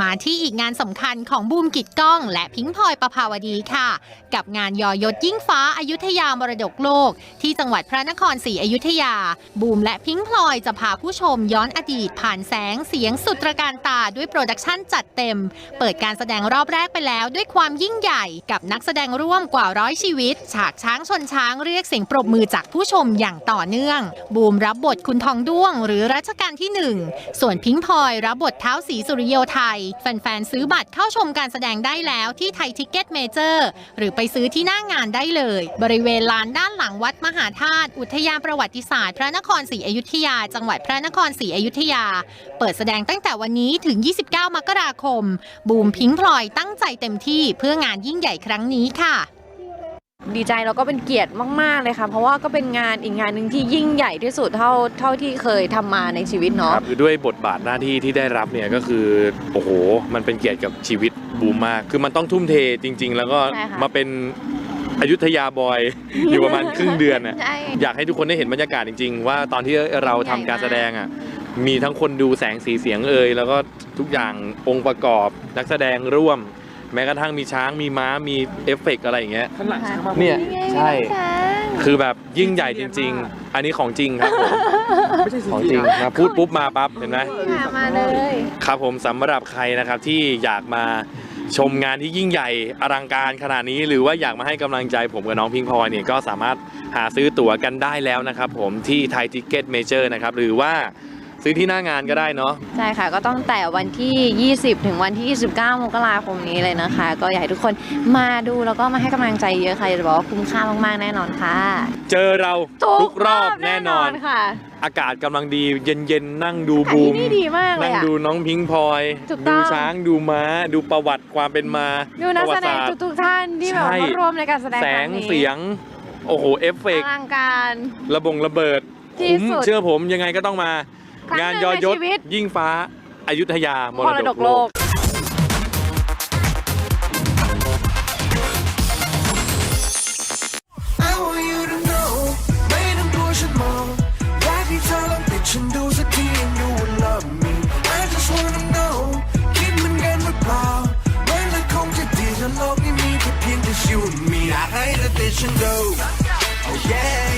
มาที่อีกงานสำคัญของบูมกิจก้อง และพิงพลอยประภาวดีค่ะ กับงานยอยศยิ่งฟ้าอายุทยามรดกโลก ที่จังหวัดพระนครศรีอยุธยา บูมและพิงพลอยจะพาผู้ชมย้อนอดีตผ่านแสงเสียงสุดตระการตาด้วยโปรดักชั่นจัดเต็ม เปิดการแสดงรอบแรกไปแล้วด้วยความยิ่งใหญ่กับนักแสดงร่วมกว่าร้อยชีวิต ฉากช้างชนช้างเรียกเสียงปรบมือจากผู้ชมอย่างต่อเนื่อง บูมรับบทคุณทองด้วง หรือรัชกาลที่หนึ่งส่วนพิงพลอยรับบทเท้าสีสุริโยไทยแฟนๆซื้อบัตรเข้าชมการแสดงได้แล้วที่ไทยทิกเก็ตเมเจอร์หรือไปซื้อที่หน้างานได้เลย บริเวณลานด้านหลังวัดมหาธาตุอุทยานประวัติศาสตร์ พระนครศรีอยุธยา จังหวัดพระนครศรีอยุธยา เปิดแสดงตั้งแต่วันนี้ถึง 29 มกราคม บูมพิงพลอยตั้งใจเต็มที่เพื่องานยิ่งใหญ่ครั้งนี้ค่ะ ดีใจแล้วก็เป็นเกียรติมาก ๆ เลยค่ะ เพราะว่าก็เป็นงานอีกงานหนึ่งที่ยิ่งใหญ่ที่สุดเท่าเท่าที่เคยทำมาในชีวิตเนาะครับคือด้วยบทบาทหน้าที่ที่ได้รับเนี่ยก็คือโอ้โหมันเป็นเกียรติกับชีวิตบูมมาก คือมันต้องทุ่มเทจริง ๆ แล้วก็ใช่ค่ะมาเป็นอยุธยาบอยอยู่ประมาณครึ่งเดือนน่ะใช่อยากให้ทุกคนได้เห็นบรรยากาศจริง ๆ ว่าตอนที่เราทำการแสดงอะมีทั้งคนดูแสงสีเสียงเอ่ยแล้วก็ทุกอย่างองค์ประกอบนักแสดงร่วม แม้กระทั่งมีช้างมีม้ามีเอฟเฟกต์อะไรอย่างเงี้ย ข้างหลังช้างมาเนี่ยนี่ไงใช่ช้างคือแบบยิ่งใหญ่จริง ๆ อันนี้ของจริงครับผมไม่ใช่ของจริงมาพูดปุ๊บมาปั๊บเห็นไหม ค่ะมาเลยครับผมสำหรับใครนะครับที่อยากมาชมงานที่ยิ่งใหญ่อลังการขนาดนี้ หรือว่าอยากมาให้กำลังใจผมกับน้องพิงพลอยเนี่ยก็สามารถหาซื้อตั๋วกันได้แล้วนะครับผมที่ไทยทิกเก็ตเมเจอร์นะครับหรือว่า ซื้อที่หน้างานก็ได้เนาะใช่ค่ะก็ต้องแต่วันที่ 20 ถึงวันที่ 29 มกราคมนี้เลยนะคะ ก็อยากให้ทุกคนมาดูแล้วก็มาให้กำลังใจเยอะค่ะจะบอกว่าคุ้มค่ามากๆแน่นอนค่ะ เจอเราทุกรอบแน่นอนค่ะ อากาศกำลังดีเย็นๆ นั่งดูแต่บูที่มนี่ดีมากเลยนั่งอะ ดูน้องพิงพลอยถูกต้ดูอง ช้างดูม้า ดูประวัติความเป็นมาดูนักประแสวัติดงศาสตร์ทุกๆท่านที่แบบใช่มาร่วมในการแสดงแสครั้งงนี้เสียง โอ้โห เอฟเฟอกต์ลังการ ระบงระเบิดที่คุ้มสุด เชื่อผมยังไงก็ต้องมา ครั้งงานหนึ่ยงอในยศชีวิตยิ่งฟ้าอายุทยามมรรดดกกโลโลก ก I want you to know ไม่ต้องกลัวฉันมองอยากให้เธอลองติดฉันดูสักที and you will love me I just wanna know คิดเหมือนกันหรือเปล่ามันเลยคงจะดีถ้าโลกนี้มีแค่เพียงแต่ you and me อยากให้เธอติดฉันดู oh yeah